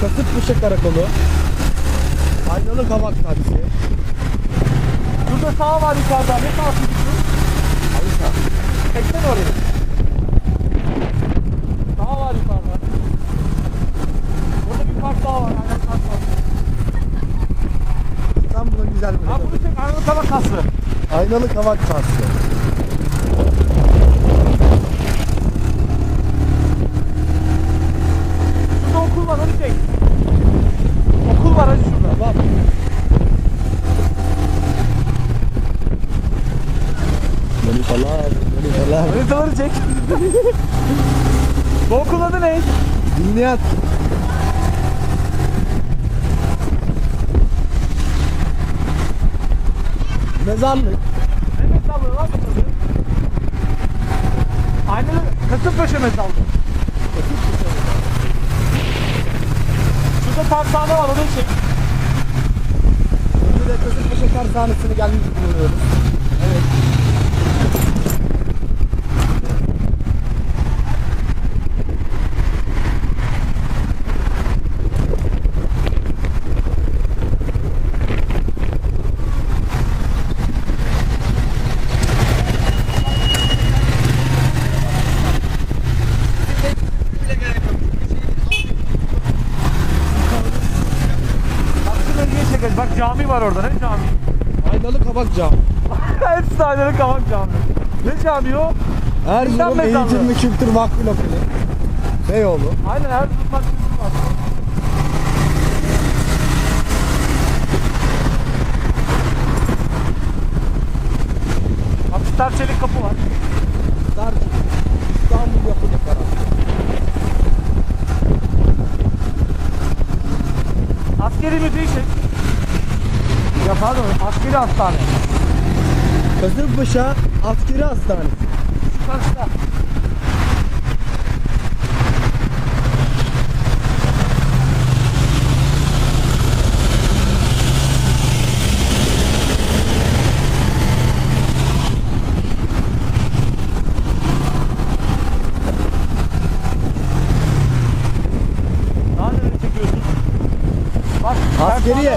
Kasımpaşa Karakolu. Aynalı Kavak taksi. Burada sağ var yukarıda. Ne sağ gidiyorsun? Alisa. Çeksene orayı. Sağ var yukarıda. Burada bir park daha var. Aynen park var. İstanbul'un güzel bir Ha bunu çek. Aynen tabak kası. Aynalı Kavak. Şurada okul var onu çek. Okul var hadi şurada. Tamam. Manitalar, manitalar. Haritaları çek. Bu okul adı ne? Dinleyen. Mezarlık. Ne mezarlığı lan burası? Aynen Kasımpaşa mezarlığı. Şurada tersane var onu çek. Şimdi de Kasımpaşa Tersanesi'ne gelmiş cami var orada. Ne cami? Aynalı Kavak Cam. Hepsi de aynen kavak cami. Ne cami o? Erzurum. Eğitim ve Kültür Vakfı Lokali. Beyoğlu. Aynen tutmak var. Bak star çelik kapı var. Dar İstanbul Yapı Dekorasyonu. Askeri müziği çek. Pardon askeri hastane. Kasımpaşa Askeri Hastanesi. Bak Askeriye.